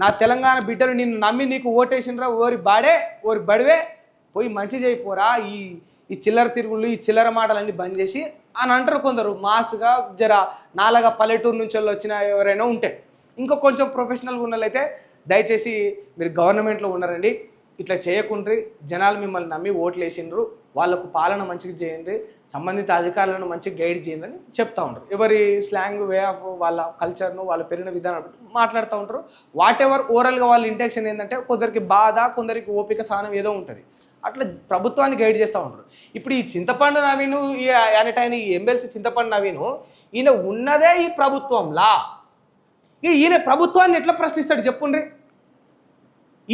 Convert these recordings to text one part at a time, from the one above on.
నా తెలంగాణ బిడ్డలు నిన్ను నమ్మి నీకు ఓటేసినరా ఓరి బాడే ఓరి బడివే పోయి మంచి చేయిపోరా ఈ ఈ చిల్లర తిరుగుళ్ళు ఈ చిల్లర మాటలన్నీ బంద్ చేసి అని అంటారు కొందరు. మాస్గా జర నాలాగా పల్లెటూరు నుంచి వచ్చిన ఎవరైనా ఉంటే. ఇంకా కొంచెం ప్రొఫెషనల్గా ఉన్నట్లయితే దయచేసి మీరు గవర్నమెంట్లో ఉన్నారండి. ఇట్లా చేయకుండ్రి జనాలు మిమ్మల్ని నమ్మి ఓట్లు వేసిండ్రు వాళ్ళకు పాలన మంచిగా చేయండి సంబంధిత అధికారులను మంచిగా గైడ్ చేయండి అని చెప్తా ఉంటారు ఎవరి స్లాంగ్ వే ఆఫ్ వాళ్ళ కల్చర్ను వాళ్ళ పెరిగిన విధానం మాట్లాడుతూ ఉంటారు వాట్ ఎవర్ ఓవరాల్గా వాళ్ళ ఇంటెక్షన్ ఏంటంటే కొందరికి బాధ కొందరికి ఓపిక సహనం ఏదో ఉంటుంది. అట్లా ప్రభుత్వాన్ని గైడ్ చేస్తూ ఉంటారు ఇప్పుడు ఈ చింతపండు నవీను ఈ అనేటైన ఈ ఎమ్మెల్సీ చింతపండు నవీను ఈయన ఉన్నదే ఈ ప్రభుత్వంలా? ఈయన ప్రభుత్వాన్ని ఎట్లా ప్రశ్నిస్తాడు చెప్పుండ్రి?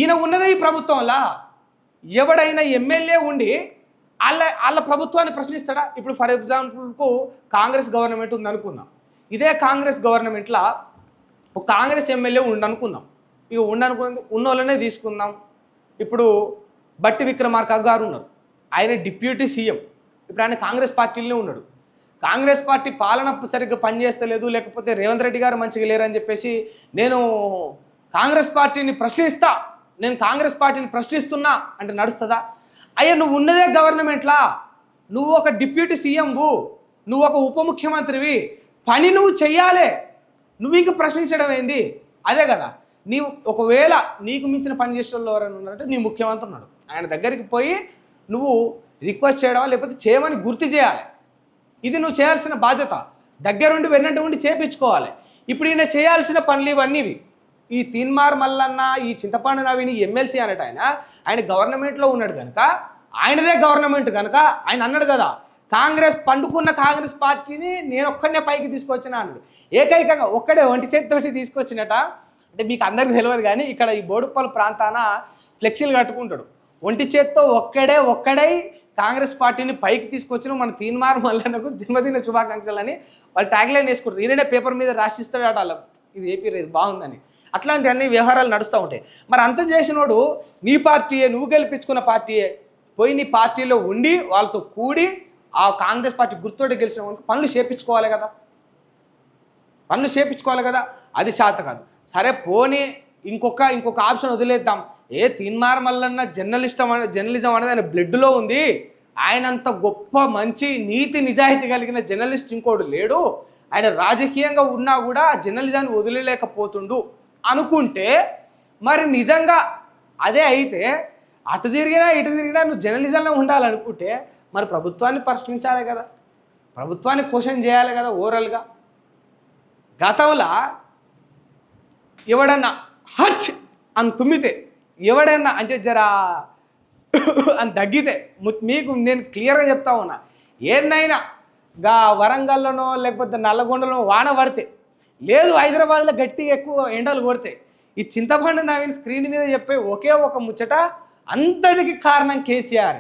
ఈయన ఉన్నదే ఈ ప్రభుత్వంలా? ఎవడైనా ఎమ్మెల్యే ఉండి వాళ్ళ వాళ్ళ ప్రభుత్వాన్ని ప్రశ్నిస్తాడా? ఇప్పుడు ఫర్ ఎగ్జాంపుల్కు కాంగ్రెస్ గవర్నమెంట్ ఉందనుకుందాం. ఇదే కాంగ్రెస్ గవర్నమెంట్లో ఒక కాంగ్రెస్ ఎమ్మెల్యే ఉండనుకుందాం ఇక ఉండనుకున్న ఉన్న వాళ్ళనే తీసుకుందాం. ఇప్పుడు బట్టి విక్రమార్క గారు ఉన్నారు. ఆయన డిప్యూటీ సీఎం. ఇప్పుడు ఆయన కాంగ్రెస్ పార్టీలోనే ఉన్నాడు. కాంగ్రెస్ పార్టీ పాలన సరిగ్గా పనిచేస్తలేదు లేకపోతే రేవంత్ రెడ్డి గారు మంచిగా లేరని చెప్పేసి నేను కాంగ్రెస్ పార్టీని ప్రశ్నిస్తా. నేను కాంగ్రెస్ పార్టీని ప్రశ్నిస్తున్నా అంటే నడుస్తుందా? అయ్యా నువ్వు ఉన్నదే గవర్నమెంట్లా? నువ్వు ఒక డిప్యూటీ సీఎంవు. నువ్వు ఒక ఉప ముఖ్యమంత్రివి. పని నువ్వు చెయ్యాలే. నువ్వు ఇంక ప్రశ్నించడం ఏంది? అదే కదా. నీవు ఒకవేళ నీకు మించిన పని చేసే వాళ్ళు ఎవరైనా ఉన్నారంటే నీ ముఖ్యమంత్రి ఉన్నాడు. ఆయన దగ్గరికి పోయి నువ్వు రిక్వెస్ట్ చేయడమా లేకపోతే చేయమని గుర్తు చేయాలి. ఇది నువ్వు చేయాల్సిన బాధ్యత. దగ్గరుండి వెన్నంటి ఉండి చేపించుకోవాలి. ఇప్పుడు ఈయన చేయాల్సిన పనులు ఇవన్నీవి ఈ తీన్మార్ మల్లన్న ఈ చింతపండు నవీని ఎమ్మెల్సీ అనట ఆయన ఆయన గవర్నమెంట్లో ఉన్నాడు కనుక ఆయనదే గవర్నమెంట్ కనుక ఆయన అన్నాడు కదా కాంగ్రెస్ పండుకున్న కాంగ్రెస్ పార్టీని నేను ఒక్కడనే పైకి తీసుకొచ్చిన అన్నాడు. ఏకైకంగా ఒక్కడే ఒంటి చేతితోటి తీసుకొచ్చినట అంటే మీకు అందరికీ తెలియదు కానీ ఇక్కడ ఈ బోడుప్పల్ ప్రాంతాన ఫ్లెక్సీలు కట్టుకుంటాడు. ఒంటి చేత్తో ఒక్కడే ఒక్కడై కాంగ్రెస్ పార్టీని పైకి తీసుకొచ్చిన మన తీన్మార్ మల్లన్నకు జన్మదిన శుభాకాంక్షలు అని వాళ్ళు ట్యాగ్లైన్ వేసుకుంటారు. ఈయననే పేపర్ మీద రాసిస్తాడు వాళ్ళ ఇది ఏపీ రైతు బాగుందని. అట్లాంటి అన్ని వ్యవహారాలు నడుస్తూ ఉంటాయి. మరి అంత చేసినోడు నీ పార్టీయే నువ్వు గెలిపించుకున్న పార్టీయే పోయి నీ పార్టీలో ఉండి వాళ్ళతో కూడి ఆ కాంగ్రెస్ పార్టీ గుర్తుడి గెలిచిన పనులు చేపించుకోవాలి కదా. పనులు చేపించుకోవాలి కదా. అది చేత కాదు. సరే పోనీ ఇంకొక ఇంకొక ఆప్షన్ వదిలేద్దాం. ఏ తీన్మార్ మల్లన్న జర్నలిస్ట్ జర్నలిజం అనేది ఆయన బ్లడ్లో ఉంది. ఆయనంత గొప్ప మంచి నీతి నిజాయితీ కలిగిన జర్నలిస్ట్ ఇంకోడు లేడు. ఆయన రాజకీయంగా ఉన్నా కూడా జర్నలిజాన్ని వదిలేలేకపోతుండు అనుకుంటే మరి నిజంగా అదే అయితే అటు తిరిగినా ఇటు తిరిగినా నువ్వు జర్నలిజంలో ఉండాలనుకుంటే మరి ప్రభుత్వాన్ని ప్రశ్నించాలి కదా. ప్రభుత్వాన్ని క్వశ్చన్ చేయాలి కదా ఓవరాల్గా గతంలో ఎవడన్నా హచ్ అని తుమ్మితే ఎవడన్నా అంటే జర అని తగ్గితే మీకు నేను క్లియర్గా చెప్తా ఉన్నా ఏనైనా గా వరంగల్లోనో లేకపోతే నల్లగొండలో వాన పడితే లేదు హైదరాబాద్లో గట్టిగా ఎక్కువ ఎండలు కొడతాయి ఈ చింతపండు నవీన్ స్క్రీన్ మీద చెప్పే ఒకే ఒక ముచ్చట అంతటికి కారణం కేసీఆర్.